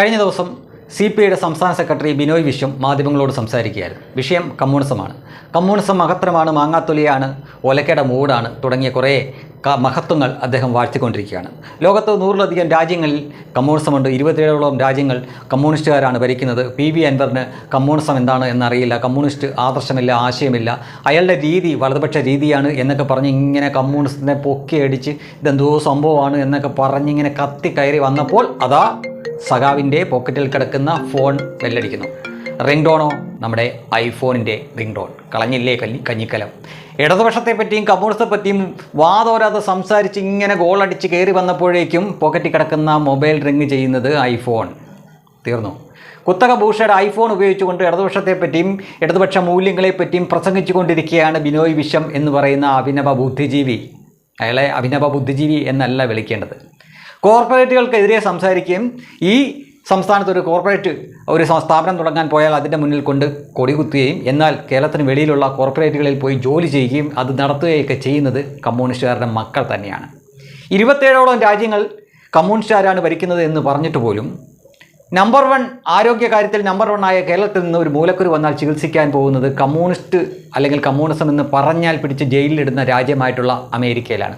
കഴിഞ്ഞ ദിവസം C P ഐയുടെ സംസ്ഥാന സെക്രട്ടറി ബിനോയ് വിശ്വം മാധ്യമങ്ങളോട് സംസാരിക്കുകയായിരുന്നു. വിഷയം കമ്മ്യൂണിസമാണ്. കമ്മ്യൂണിസം മഹത്തരമാണ് മാങ്ങാത്തൊലിയാണ് ഒലക്കയുടെ മൂടാണ് തുടങ്ങിയ കുറേ മഹത്വങ്ങൾ അദ്ദേഹം വാഴ്ത്തിക്കൊണ്ടിരിക്കുകയാണ്. ലോകത്ത് നൂറിലധികം രാജ്യങ്ങളിൽ കമ്മ്യൂണിസമുണ്ട്. ഇരുപത്തിയേഴോളം രാജ്യങ്ങൾ കമ്മ്യൂണിസ്റ്റുകാരാണ് ഭരിക്കുന്നത്. പി വി അൻവറിന് കമ്മ്യൂണിസം എന്താണ് എന്നറിയില്ല. കമ്മ്യൂണിസ്റ്റ് ആദർശമില്ല ആശയമില്ല. അയാളുടെ രീതി വലതുപക്ഷ രീതിയാണ് എന്നൊക്കെ പറഞ്ഞ് ഇങ്ങനെ കമ്മ്യൂണിസ്റ്റിനെ പൊക്കിയടിച്ച് ഇതെന്തോ സംഭവമാണ് എന്നൊക്കെ പറഞ്ഞിങ്ങനെ കത്തി കയറി വന്നപ്പോൾ അതാ സഖാവിന്റെ പോക്കറ്റിൽ കിടക്കുന്ന ഫോൺ ബെല്ലടിക്കുന്നു. റിംഗ് ടോണോ നമ്മുടെ ഐഫോണിന്റെ റിംഗ് ടോൺ കളഞ്ഞില്ലേ കല്ലി കഞ്ഞിക്കലം? ഇടതുപക്ഷത്തെ പറ്റിയും കമ്മ്യൂണിസത്തെ പറ്റിയും വാതോരാതെ സംസാരിച്ച് ഇങ്ങനെ ഗോൾ അടിച്ച് കയറി വന്നപ്പോഴേക്കും പോക്കറ്റിൽ കിടക്കുന്ന മൊബൈൽ റിംഗ് ചെയ്യുന്നത് ഐഫോൺ. തീർന്നു. കുത്തക ഭൂഷയുടെ ഐഫോൺ ഉപയോഗിച്ചുകൊണ്ട് ഇടതുപക്ഷത്തെ പറ്റിയും ഇടതുപക്ഷ മൂല്യങ്ങളെപ്പറ്റിയും പ്രസംഗിച്ചു കൊണ്ടിരിക്കുകയാണ് ബിനോയ് വിശ്വം എന്ന് പറയുന്ന അഭിനവ ബുദ്ധിജീവി. അയാളെ അഭിനവ ബുദ്ധിജീവി എന്നല്ല വിളിക്കേണ്ടത്. കോർപ്പറേറ്റുകൾക്കെതിരെ സംസാരിക്കുകയും ഈ സംസ്ഥാനത്ത് ഒരു കോർപ്പറേറ്റ് ഒരു സ്ഥാപനം തുടങ്ങാൻ പോയാൽ അതിന്റെ മുന്നിൽ കൊണ്ട് കൊടികുത്തുകയും എന്നാൽ കേരളത്തിന് വെളിയിലുള്ള കോർപ്പറേറ്റുകളിൽ പോയി ജോലി ചെയ്യുകയും അത് നടത്തുകയൊക്കെ ചെയ്യുന്നത് കമ്മ്യൂണിസ്റ്റുകാരുടെ മക്കൾ തന്നെയാണ്. ഇരുപത്തേഴോളം രാജ്യങ്ങൾ കമ്മ്യൂണിസ്റ്റുകാരാണ് ഭരിക്കുന്നത് എന്ന് പറഞ്ഞിട്ട് പോലും നമ്പർ വൺ ആരോഗ്യ കാര്യത്തിൽ നമ്പർ വൺ ആയ കേരളത്തിൽ നിന്ന് ഒരു മൂലക്കുരു വന്നാൽ ചികിത്സിക്കാൻ പോകുന്നത് കമ്മ്യൂണിസ്റ്റ് അല്ലെങ്കിൽ കമ്മ്യൂണിസം എന്ന് പറഞ്ഞാൽ പിടിച്ച് ജയിലിലിടുന്ന രാജ്യമായിട്ടുള്ള അമേരിക്കയിലാണ്.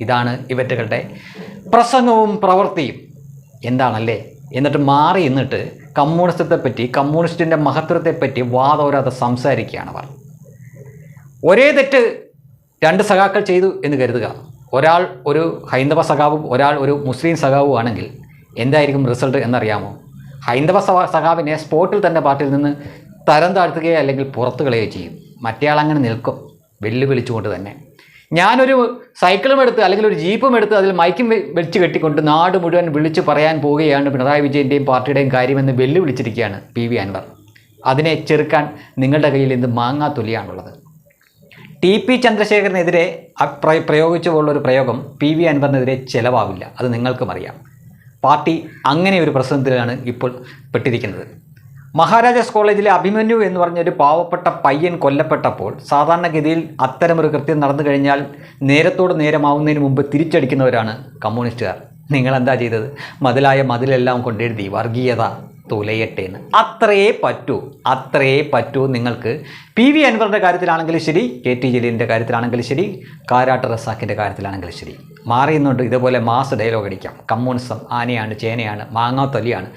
ഇതാണ് ഇവറ്റുകളുടെ പ്രസംഗവും പ്രവൃത്തിയും എന്താണല്ലേ? എന്നിട്ട് മാറി എന്നിട്ട് കമ്മ്യൂണിസത്തെ പറ്റി കമ്മ്യൂണിസ്റ്റിന്റെ മഹത്വത്തെപ്പറ്റി വാദോരാതെ സംസാരിക്കുകയാണ് അവർ. ഒരേ തെറ്റ് രണ്ട് സഖാക്കൾ ചെയ്തു എന്ന് കരുതുക. ഒരാൾ ഒരു ഹൈന്ദവ സഖാവും ഒരാൾ ഒരു മുസ്ലിം സഖാവും ആണെങ്കിൽ എന്തായിരിക്കും റിസൾട്ട് എന്നറിയാമോ? ഹൈന്ദവ സഖാവിനെ സ്പോട്ടിൽ തന്നെ പാർട്ടിയിൽ നിന്ന് തരം താഴ്ത്തുകയോ അല്ലെങ്കിൽ പുറത്തു കളയുകയോ ചെയ്യും. മറ്റേയാൾ അങ്ങനെ നിൽക്കും. വെല്ലുവിളിച്ചുകൊണ്ട് തന്നെ. ഞാനൊരു സൈക്കിളും എടുത്ത് അല്ലെങ്കിൽ ഒരു ജീപ്പും എടുത്ത് അതിൽ മൈക്കും വെച്ച് കെട്ടിക്കൊണ്ട് നാട് മുഴുവൻ വിളിച്ചു പറയാൻ പോവുകയാണ് പിണറായി വിജയന്റെയും പാർട്ടിയുടെയും കാര്യമെന്ന് വെല്ലുവിളിച്ചിരിക്കുകയാണ് പി വി അൻവർ. അതിനെ ചെറുക്കാൻ നിങ്ങളുടെ കയ്യിൽ മാങ്ങാ മാങ്ങാത്തൊലിയാണുള്ളത് ടി പി ചന്ദ്രശേഖരനെതിരെ പ്രയോഗിച്ചു പോലുള്ള പ്രയോഗിച്ചുപോലുള്ളൊരു പ്രയോഗം പി വി അൻവറിനെതിരെ ചിലവാവില്ല. അത് നിങ്ങൾക്കും അറിയാം. പാർട്ടി അങ്ങനെ ഒരു പ്രശ്നത്തിലാണ് ഇപ്പോൾ പെട്ടിരിക്കുന്നത്. മഹാരാജാസ് കോളേജിലെ അഭിമന്യു എന്ന് പറഞ്ഞ ഒരു പാവപ്പെട്ട പയ്യൻ കൊല്ലപ്പെട്ടപ്പോൾ സാധാരണഗതിയിൽ അത്തരമൊരു കൃത്യം നടന്നു കഴിഞ്ഞാൽ നേരത്തോട് നേരമാവുന്നതിന് മുമ്പ് തിരിച്ചടിക്കുന്നവരാണ് കമ്മ്യൂണിസ്റ്റുകാർ. നിങ്ങളെന്താ ചെയ്തത്? മതിലായ മതിലെല്ലാം കൊണ്ടെഴുതി വർഗീയത തുലയട്ടെ എന്ന് അത്രയേ പറ്റൂ അത്രയേ പറ്റൂ നിങ്ങൾക്ക്. പി വി അൻവറിന്റെ കാര്യത്തിലാണെങ്കിലും ശരി കെ ടി ജലീലിന്റെ കാര്യത്തിലാണെങ്കിലും ശരി കാരാട്ട് റസാക്കിന്റെ കാര്യത്തിലാണെങ്കിലും ശരി. മാറിയുന്നുണ്ട് ഇതുപോലെ മാസ് ഡയലോഗ് അടിക്കാം. കമ്മ്യൂണിസം ആനയാണ് ചേനയാണ് മാങ്ങാത്തൊലിയാണ്.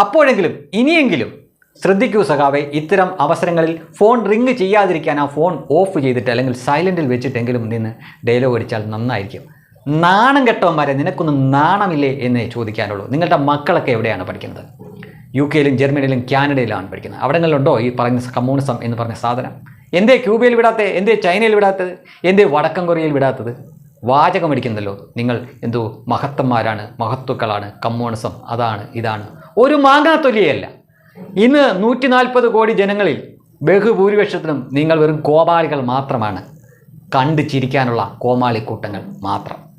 അപ്പോഴെങ്കിലും ഇനിയെങ്കിലും ശ്രദ്ധിക്കൂ സഖാവെ ഇത്തരം അവസരങ്ങളിൽ ഫോൺ റിങ് ചെയ്യാതിരിക്കാൻ ആ ഫോൺ ഓഫ് ചെയ്തിട്ട് അല്ലെങ്കിൽ സൈലന്റിൽ വെച്ചിട്ടെങ്കിലും നിന്ന് ഡയലോഗ് അടിച്ചാൽ നന്നായിരിക്കും. നാണം കെട്ടവന്മാരെ നിനക്കൊന്നും നാണമില്ലേ എന്ന് ചോദിക്കാനുള്ളൂ. നിങ്ങളുടെ മക്കളൊക്കെ എവിടെയാണ് പഠിക്കുന്നത്? യു കെയിലും ജർമ്മനിയിലും കാനഡയിലാണ് പഠിക്കുന്നത്. അവിടങ്ങളിലുണ്ടോ ഈ പറയുന്ന കമ്മ്യൂണിസം എന്ന് പറഞ്ഞ സാധനം? എന്തേ ക്യൂബയിൽ വിടാത്തത്? എന്തേ ചൈനയിൽ വിടാത്തത്? എന്തേ വടക്കൻ കൊറിയയിൽ വിടാത്തത്? വാചകം അടിക്കുന്നല്ലോ. നിങ്ങൾ എന്തോ മഹത്തന്മാരാണ് മഹത്വക്കളാണ് കമ്മ്യൂണിസം അതാണ് ഇതാണ്. ഒരു മാങ്ങാത്തൊലിയല്ല ഇന്ന് നൂറ്റി നാൽപ്പത് കോടി ജനങ്ങളിൽ ബഹുഭൂരിപക്ഷത്തിനും നിങ്ങൾ വെറും കോമാളികൾ മാത്രമാണ്. കണ്ടു ചിരിക്കാനുള്ള കോമാളിക്കൂട്ടങ്ങൾ മാത്രം.